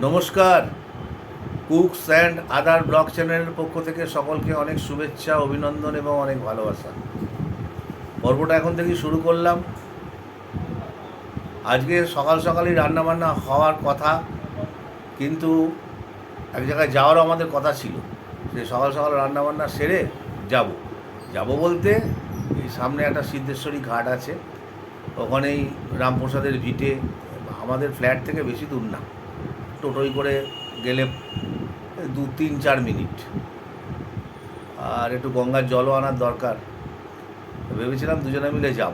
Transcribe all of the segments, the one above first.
নমস্কার। Cooks and other blog চ্যানেলের পক্ষ থেকে সকলকে অনেক শুভেচ্ছা, অভিনন্দন এবং অনেক ভালোবাসা। পর্বটা এখন থেকেই শুরু করলাম। আজকে সকাল সকালই রান্নাবান্না হওয়ার কথা, কিন্তু এক জায়গায় যাওয়ারও আমাদের কথা ছিল। সে সকাল সকাল রান্নাবান্না সেরে যাব। যাব বলতে এই সামনে একটা সিদ্ধেশ্বরী ঘাট আছে। ওখানেই রামপ্রসাদের ভিটে, আমাদের ফ্ল্যাট থেকে বেশি দূর না। টোটোই করে গেলে দু, তিন, চার মিনিট। আর একটু গঙ্গার জলও আনার দরকার। ভেবেছিলাম দুজনে মিলে যাব।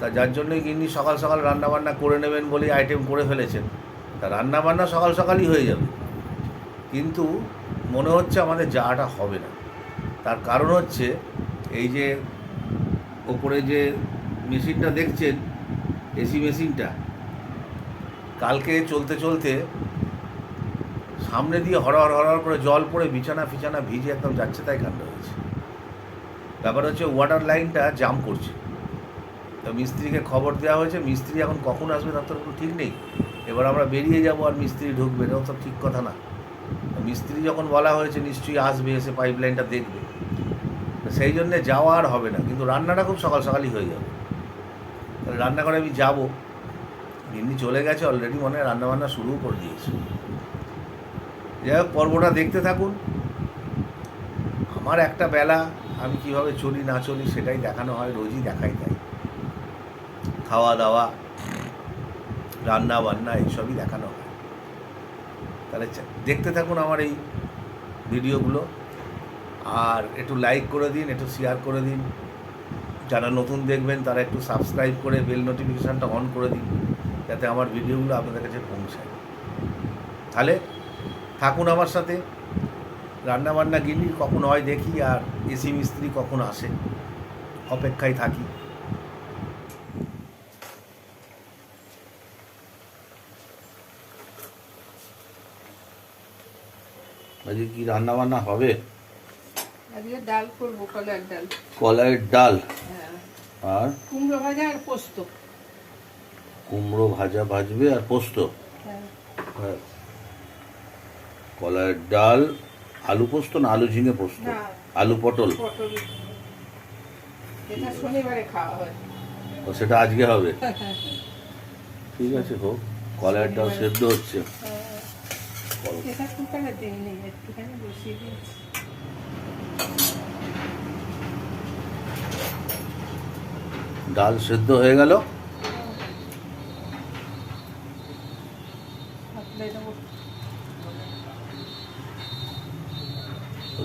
তা যার জন্যই গিন্নি সকাল সকাল রান্নাবান্না করে নেবেন বলেই আইটেম করে ফেলেছেন। তা রান্নাবান্না সকাল সকালই হয়ে যাবে। কিন্তু মনে হচ্ছে আমাদের যাওয়াটা হবে না। তার কারণ হচ্ছে এই যে ওপরে যে মেশিনটা দেখছেন, এসি মেশিনটা কালকে চলতে চলতে সামনে দিয়ে হরহর হরহর করে জল পড়ে বিছানা ফিছানা ভিজে একদম যাচ্ছে তাই কাণ্ড হয়েছে। ব্যাপার হচ্ছে ওয়াটার লাইনটা জাম করছে। তো মিস্ত্রিকে খবর দেওয়া হয়েছে, মিস্ত্রি এখন কখন আসবে তার তো কোনো ঠিক নেই। এবার আমরা বেরিয়ে যাব আর মিস্ত্রি ঢুকবে, এটাও তো ঠিক কথা না। মিস্ত্রি যখন বলা হয়েছে নিশ্চয়ই আসবে, এসে পাইপ লাইনটা দেখবে। সেই জন্যে যাওয়া আর হবে না, কিন্তু রান্নাটা খুব সকাল সকালই হয়ে যাবে। রান্নাঘরে আমি যাব। গিন্নি চলে গেছে অলরেডি মনে হয় রান্নাবান্না শুরু করে দিয়েছে। যাই হোক, পর্বটা দেখতে থাকুন। আমার একটা বেলা, আমি কীভাবে চলি, না চলি, সেটাই দেখানো হয়, রোজই দেখাই তাই। খাওয়া দাওয়া রান্না বান্না এইসবই দেখানো হয়। তাহলে দেখতে থাকুন আমার এই ভিডিওগুলো। আর একটু লাইক করে দিন, একটু শেয়ার করে দিন। যারা নতুন দেখবেন, তারা একটু সাবস্ক্রাইব করে বেল নোটিফিকেশানটা অন করে দিন। যাতে আমার ভিডিওগুলো আপনাদের কাছে পৌঁছায়। তাহলে থাকুন আমার সাথে। রান্না বান্না গিনি কখন হয় দেখি আর এসি মিস্ত্রি কখন আসে। অপেক্ষায় থাকি। আজকে কি রান্না বান্না হবে? আজকে ডাল করব কলার ডাল। কলাইয়ের ডাল? হ্যাঁ। আর? কুমড়ো ভাজা আর পোস্ত। কুমড়ো ভাজা ভাজবে আর পোস্ত। হ্যাঁ। হ্যাঁ। কলাইয়ের ডাল আলু পোস্ত না আলু ঝিঙে পোস্ত? আলু পটল। হয়। ও সেটা আজকে হবে? ঠিক আছে হোক। কলাইয়ের ডাল সেদ্ধ হচ্ছে। ডাল সেদ্ধ হয়ে গেল।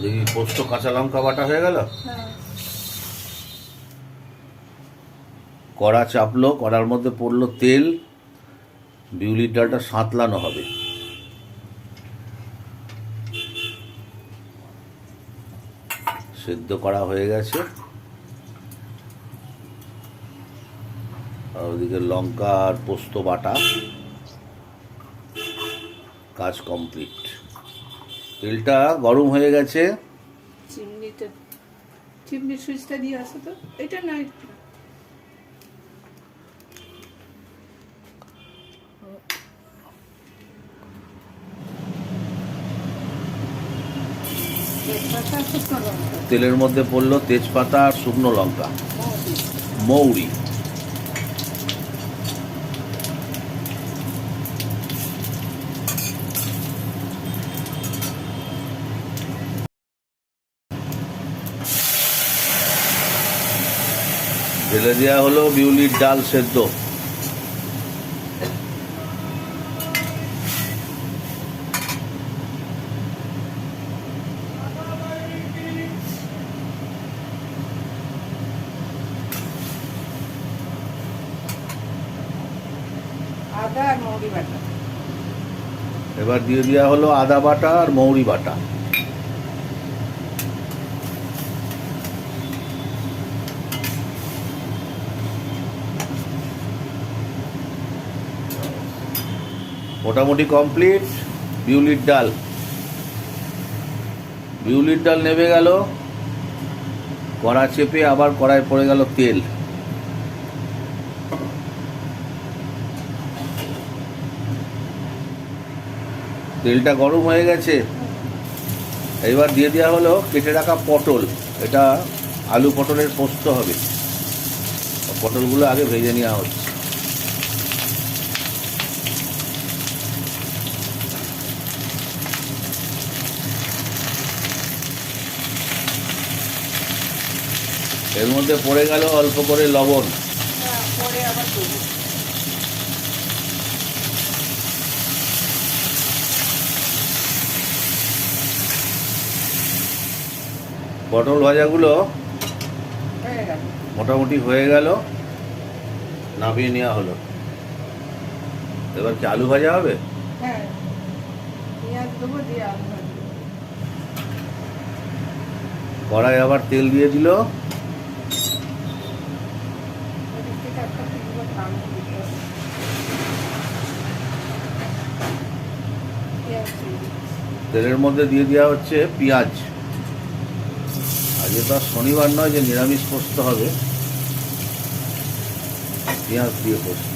ওদিকে পোস্ত কাঁচা লঙ্কা বাটা হয়ে গেল? হ্যাঁ। কড়া চাপলো কড়ার মধ্যে পড়ল তেল বিউলির ডালটা সাঁতলানো হবে। সেদ্ধ করা হয়ে গেছে। আর ওদিকে লঙ্কা আর পোস্ত বাটা। কাজ কমপ্লিট। তেলটা গরম হয়ে গেছে। চিমনির সুইচটা দিয়ে আসো তো। এটা না। তেলের মধ্যে পড়ল তেজপাতা আর শুকনো লঙ্কা। মৌরি। ঢেলে দেওয়া হলো বিউলির ডাল সেদ্ধ। এবার দিয়ে দেওয়া হলো আদা বাটা আর মৌরি বাটা। মোটামুটি কমপ্লিট বিউলির ডাল। বিউলির ডাল নেমে গেল। কড়া চেপে আবার কড়ায় পড়ে গেল তেল। তেলটা গরম হয়ে গেছে। এবার দিয়ে দেওয়া হলো কেটে রাখা পটল। এটা আলু পটলের পোস্ত হবে। পটলগুলো আগে ভেজে নেওয়া হচ্ছে। এর মধ্যে পড়ে গেল অল্প করে লবণ। পটল ভাজাগুলো মোটামুটি হয়ে গেল, নামিয়ে নেওয়া হলো। এবার কি আলু ভাজা হবে? কড়াই আবার তেল দিয়ে দিল ওদিক থেকে একটা কিলো টানো দিতে হবে পেঁয়াজ দিয়ে দিচ্ছি। তেলের মধ্যে দিয়ে দেওয়া হচ্ছে পেঁয়াজ। আজকে তো শনিবার নয় যে নিরামিষ পোস্ত হবে। পেঁয়াজ দিয়ে পোস্ত।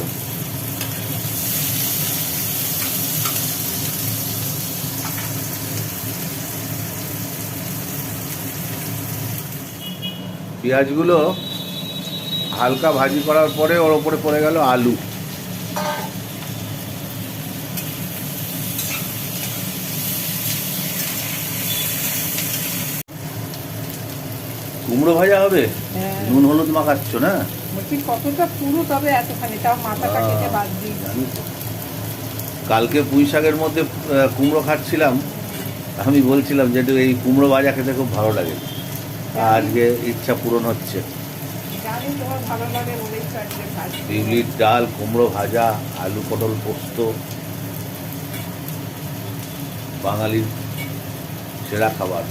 পেঁয়াজগুলো হালকা ভাজি করার পরে ওর ওপরে পড়ে গেল আলু। কুমড়ো ভাজা হবে? হ্যাঁ। নুন হলুদ মাখাচ্ছ না? বলছি কতটা পুরো তবে এতখানি? তাও মাথাটা কেটে বাদ দিই। কালকে পুঁই শাকের মধ্যে কুমড়ো খাচ্ছিলাম। আমি বলছিলাম যে এই কুমড়ো ভাজা খেতে খুব ভালো লাগে। আজকে ইচ্ছা পূরণ হচ্ছে। বিউলির ডাল কুমড়ো ভাজা আলু পটল পোস্ত বাঙালির সেরা খাবার।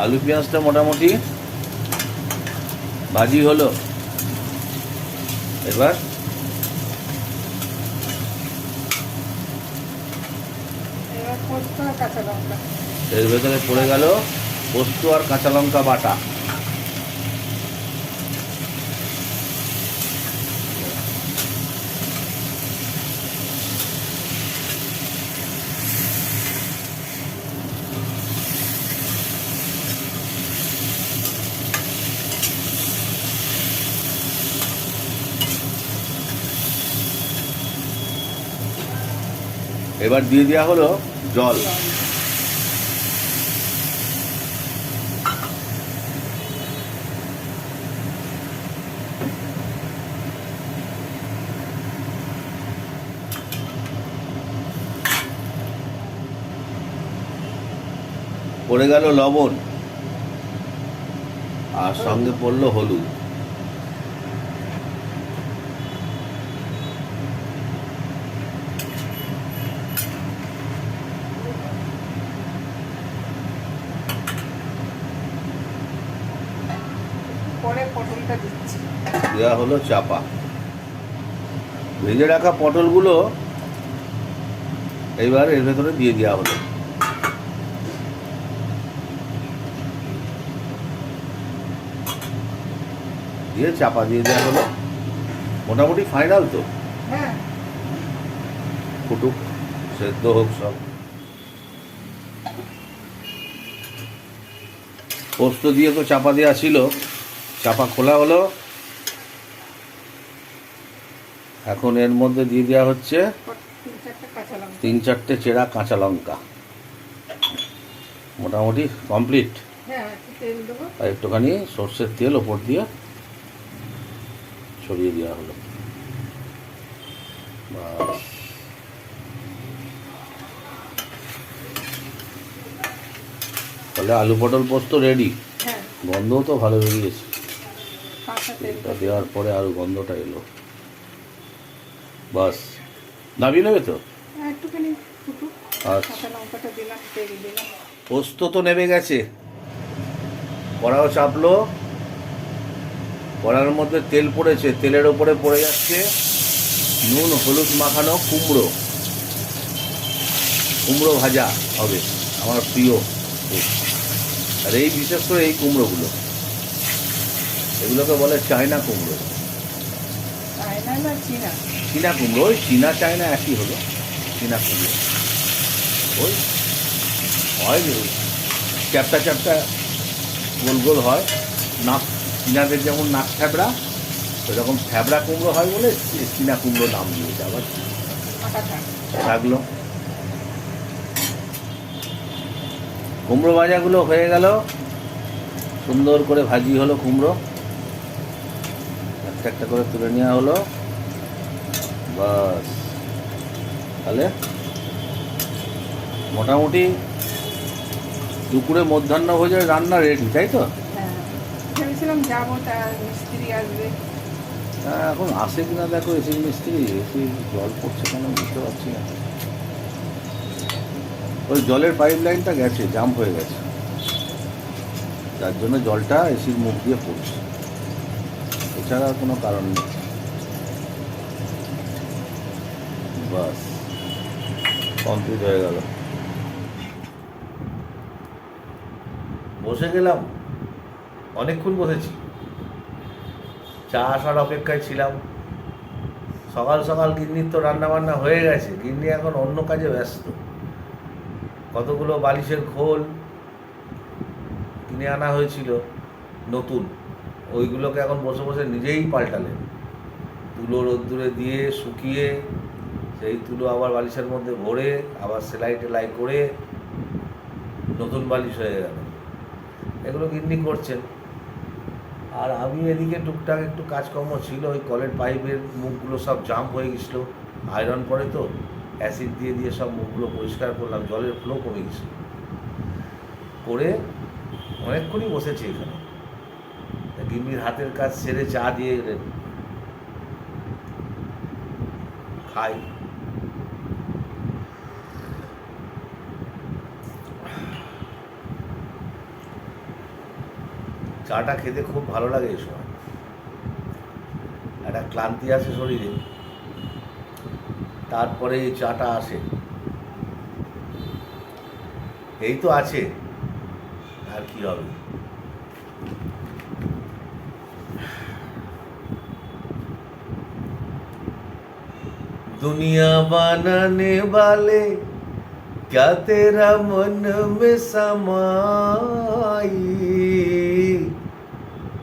আলু পেঁয়াজটা মোটামুটি ভাজি হলো। এবার এর ভেতরে পড়ে গেল পোস্ত আর কাঁচা লঙ্কা বাটা। এবার দিয়ে দেওয়া হলো জল। পড়ে গেল লবণ আর সঙ্গে পড়ল হলুদ। দেওয়া হলো চাপা। ভেজে রাখা পটলগুলো এইবার এর ভেতরে দিয়ে দেওয়া হলো। দিয়ে চাপা দিয়ে দেওয়া হলো। মোটামুটি ফাইনাল তো। হ্যাঁ। ফুটুক সেদ্ধ হোক সব। পোস্ত দিয়ে তো চাপা দেওয়া ছিল। চাপা খোলা হলো। এখন এর মধ্যে দিয়ে দেওয়া হচ্ছে তিন চারটে চেরা কাঁচা লঙ্কা। মোটামুটি কমপ্লিট। হ্যাঁ আর একটুখানি সর্ষের তেল ওপর দিয়ে ছড়িয়ে দেওয়া হলো। তাহলে আলু পটল পোস্ত রেডি হ্যাঁ। গন্ধও তো ভালো বেরিয়েছে। এটা দেওয়ার পরে আরও গন্ধটা এলো। বাস। নামিয়ে নেবে তো? হ্যাঁ, পোস্ত তো নেমে গেছে। কড়াও চাপলো। কড়ার মধ্যে তেল পড়েছে তেলের ওপরে পড়ে যাচ্ছে। নুন হলুদ মাখানো কুমড়ো। কুমড়ো ভাজা হবে আমার প্রিয় আর এই বিশেষ করে এই কুমড়োগুলো। এগুলোকে বলে চায়না কুমড়ো। চীনা কুমড়ো, ওই চীনা, চায়না একই হলো। চীনা কুমড়ো। ওই, হয় চ্যাপটা চ্যাপটা গোল গোল হয়। নাক, চীনাদের যেমন নাক ফ্যাবড়া, ওইরকম ফ্যাবড়া কুমড়ো হয় বলে চীনা কুমড়ো নাম দিয়েছে আবার। থাকল। কুমড়ো ভাজাগুলো হয়ে গেল। সুন্দর করে ভাজি হলো কুমড়ো। একটা একটা করে তুলে নেওয়া হলো। বাস। তাহলে মোটামুটি দুপুরে মধ্যাহ্ন ভোজের রান্না রেডি তাই তো? হ্যাঁ ভেবেছিলাম যাব তার মিস্ত্রি আসবে। হ্যাঁ এখন আসে কিনা দেখো এসি মিস্ত্রি এসি জল পড়ছে কেন বুঝতে পারছি না। ওই জলের পাইপ লাইনটা গেছে জাম্প হয়ে গেছে। যার জন্য জলটা এসির মুখ দিয়ে পড়ছে। এছাড়া কোনো কারণ নেই। বাস। কমপ্লিট হয়ে গেল। বসে গেলাম। অনেকক্ষণ বসেছি। চা আসার অপেক্ষায় ছিলাম। সকাল সকাল গিন্নির তো রান্না বান্না হয়ে গেছে। গিন্নি এখন অন্য কাজে ব্যস্ত। কতগুলো বালিশের খোল কিনে আনা হয়েছিল নতুন। ওইগুলোকে এখন বসে বসে নিজেই পাল্টালেন। তুলো রোদ্দুরে দিয়ে শুকিয়ে সেই তুলো আবার বালিশের মধ্যে ভরে আবার সেলাই টেলাই করে নতুন বালিশ হয়ে গেল। এগুলো গিন্নি করছেন। আর আমি এদিকে টুকটাক একটু কাজকর্ম ছিল, ওই কলের পাইপের মুখগুলো সব জাম হয়ে গেছিল। আয়রন করে তো, অ্যাসিড দিয়ে দিয়ে সব মুখগুলো পরিষ্কার করলাম, জলের ফ্লো কমে গেছিল করে অনেকক্ষণই বসেছি এখানে। গিন্নির হাতের কাজ সেরে চা দিয়ে গেলেন খাই। চাটা খেতে খুব ভালো লাগে এই সময়। একটা ক্লান্তি আছে শরীরে। তারপরে এই চাটা আসে। এই তো আছে। আর কি হবে? दुनिया बनाने वाले, क्या तेरा मन में समाई?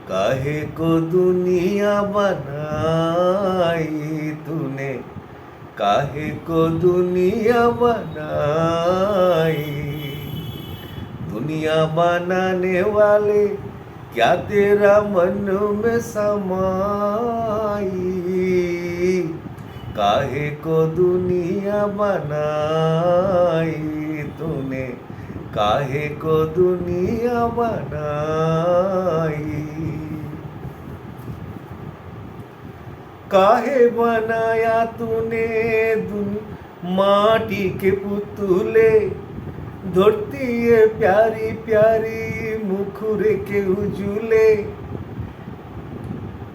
काहे को दुनिया बनाई तूने? काहे को दुनिया बनाई? दुनिया बनाने वाले, क्या तेरा मन में समाई? काहे को दुनिया बनाई तूने? काहे को दुनिया बनाई? काहे बनाया तूने दुन माटी के पुतुले? धरती है प्यारी प्यारी मुखुरे के उजुले।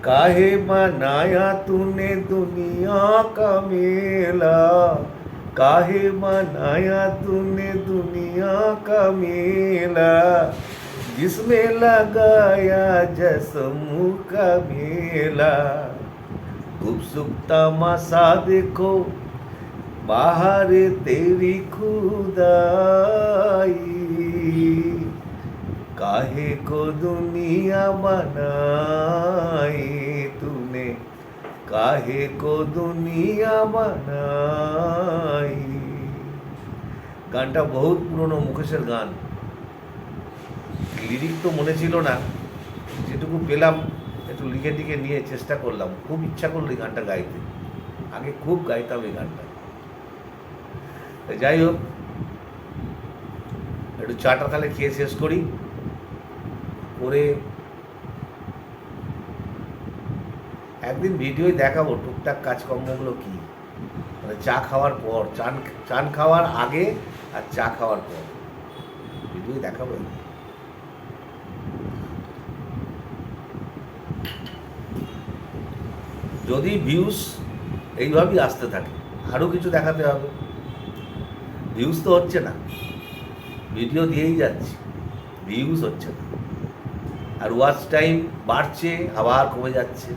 काहे बनाया तूने दुनिया का मेला? काहे बनाया तूने दुनिया का मेला? जिसमें लगाया जसमू का मेला। खूबसूरत तमाशा देखो बाहर तेरी खुदाई। काहे को दुनिया बनाई तूने काहे को দুনিয়া বানাই গানটা বহুত পুরনো মুকেশের গান লিরিক তো মনে ছিল না যেটুকু পেলাম একটু লিখে টিকে নিয়ে চেষ্টা করলাম খুব ইচ্ছা করলো এই গানটা গাইতে আগে খুব গাইতাম এই গানটা তা যাই হোক একটু চাটা তাহলে খেয়ে শেষ করি করে একদিন ভিডিওই দেখাবো টুকটাক কাজকর্মগুলো কি। মানে চা খাওয়ার পর, চান চান খাওয়ার আগে আর চা খাওয়ার পর। ভিডিওই দেখাবো যদি ভিউজ এইভাবেই আসতে থাকে, আরও কিছু দেখাতে হবে। ভিউজ তো হচ্ছে না। ভিডিও দিয়েই যাচ্ছি ভিউজ হচ্ছে না। আর ওয়াচ টাইম বাড়ছে, আবার কমে যাচ্ছে।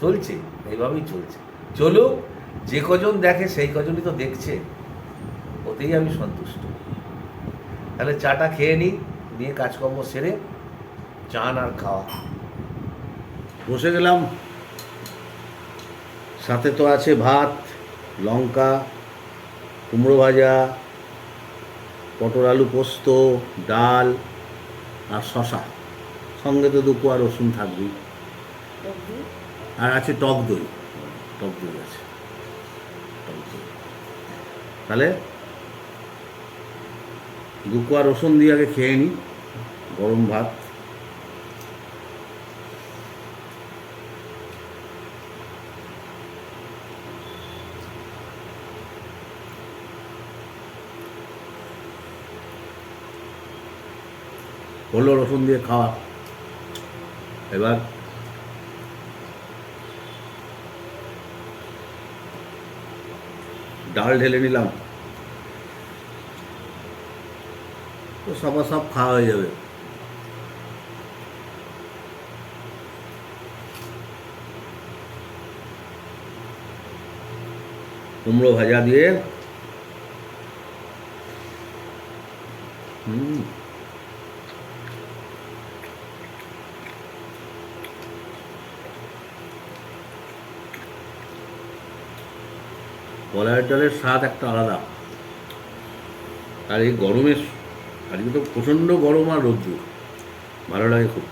চলছে, এইভাবেই চলছে। চলুক, যে কজন দেখে সেই কজনই তো দেখছে। ওতেই আমি সন্তুষ্ট। তাহলে চাটা খেয়ে নিই নিয়ে কাজকর্ম সেরে চান আর খাওয়া। বসে গেলাম। সাথে তো আছে ভাত, লঙ্কা, কুমড়ো ভাজা, পটল আলু পোস্ত, ডাল আর শশা সঙ্গে তো দুপো আর রসুন থাকবেই। আর আছে টক দই। টক দই আছে। টক দই। তাহলে আর রসুন দিয়ে আগে খেয়ে নিই গরম ভাত। হলো রসুন দিয়ে খাওয়া। এবার ডাল ঢেলে নিলাম তো সবার সব খাওয়া হয়ে যাবে কুমড়ো ভাজা দিয়ে হুম কলাইয়ের ডালের স্বাদ একটা আলাদা। আর এই গরমের, আজকে তো প্রচণ্ড গরম আর রোদ্দুর। ভালো লাগে খুব।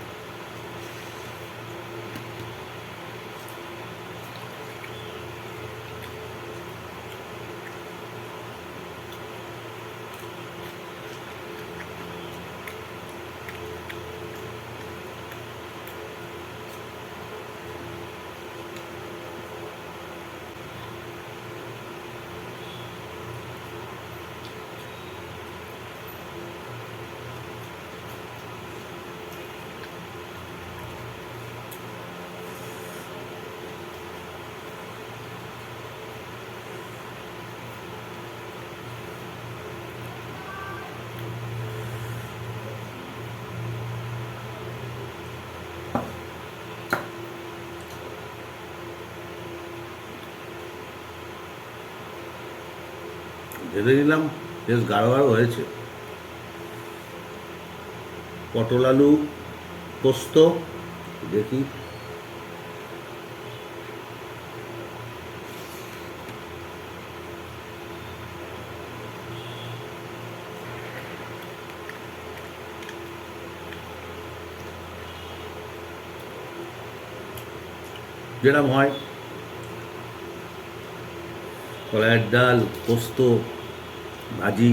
ঢেলে নিলাম বেশ গাঢ় হয়েছে। পটল আলু পোস্ত দেখি। যেরকম হয়। কলাইয়ের ডাল পোস্ত ভাজি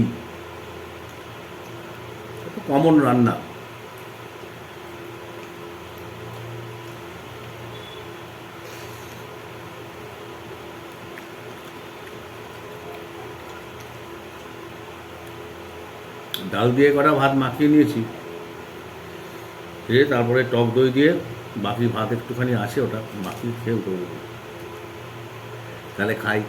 কমন রান্না। ডাল দিয়ে কটা ভাত মাখিয়ে নিয়েছি। খেয়ে তারপরে টক দই দিয়ে বাকি ভাত একটুখানি আছে, ওটা মাখিয়ে খেয়ে উঠে তাহলে খাই।